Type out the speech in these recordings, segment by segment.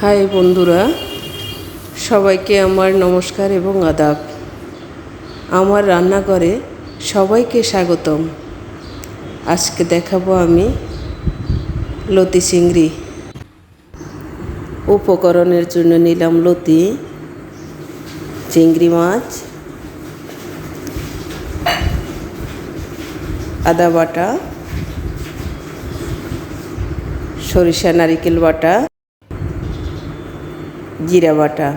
High বন্ধুরা, সবাইকে আমার নমস্কার এবং আদাব। আমার রান্নাঘরে সবাইকে স্বাগতম। আজকে দেখাবো আমি লতি চিংড়ি। উপকরণের জন্য নিলাম লতি, চিংড়ি মাছ, আদা বাটা, সরিষা নারিকেল বাটা। জিরা বাটা,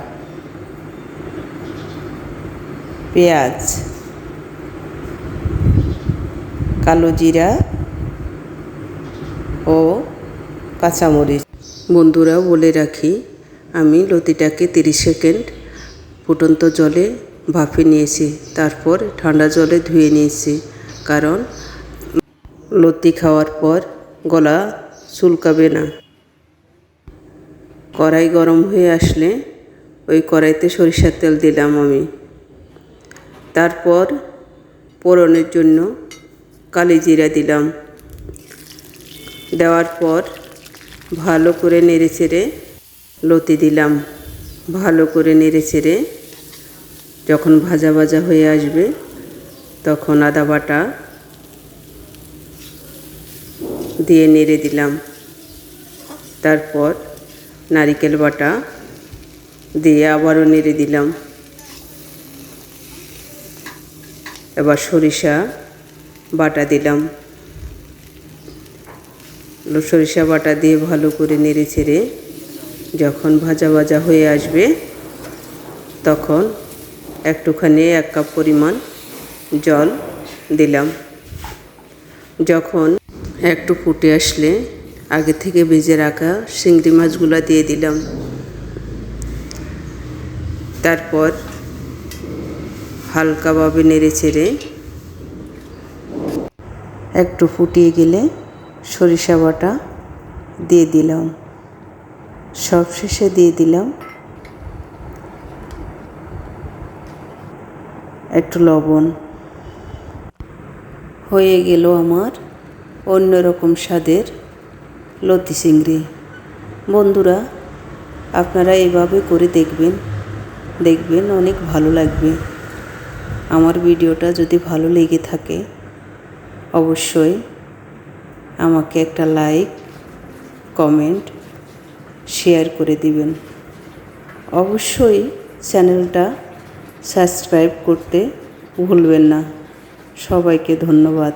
পেঁয়াজ, কালো জিরা ও কাঁচামরিচ। বন্ধুরা, বলে রাখি, আমি লতিটাকে তিরিশ সেকেন্ড ফুটন্ত জলে ভাপে নিয়েছি, তারপর ঠান্ডা জলে ধুয়ে নিয়েছি, কারণ লতি খাওয়ার পর গলা চুলকাবে না। কড়াই গরম হয়ে আসলে ওই কড়াইতে সরিষার তেল দিলাম আমি। তারপর পোড়নের জন্য কালি জিরা দিলাম। দেওয়ার পর ভালো করে নেড়ে চেড়ে লতি দিলাম। ভালো করে নেড়ে চেড়ে যখন ভাজা ভাজা হয়ে আসবে তখন আদা বাটা দিয়ে নেড়ে দিলাম। তারপর নারিকেল বাটা দিয়ে আবারও নেড়ে দিলাম। এবার সরিষা বাটা দিলাম। সরিষা বাটা দিয়ে ভালো করে নেড়ে ছেড়ে যখন ভাজা ভাজা হয়ে আসবে, তখন একটুখানি এক কাপ পরিমাণ জল দিলাম। যখন একটু ফুটে আসলে আগে থেকে ভেজে রাখা চিংড়ি মাছগুলো দিয়ে দিলাম। তারপর হালকাভাবে নেড়ে চেড়ে একটু ফুটিয়ে গেলে সরিষা বাটা দিয়ে দিলাম। সব শেষে দিয়ে দিলাম একটু লবণ। হয়ে গেল আমার অন্যরকম স্বাদের লতি চিংড়ি বন্ধুরা, আপনারা এভাবে করে দেখবেন দেখবেন অনেক ভালো লাগবে। আমার ভিডিওটা যদি ভালো লেগে থাকে, অবশ্যই আমাকে একটা লাইক, কমেন্ট, শেয়ার করে দিবেন। অবশ্যই চ্যানেলটা সাবস্ক্রাইব করতে ভুলবেন না। সবাইকে ধন্যবাদ।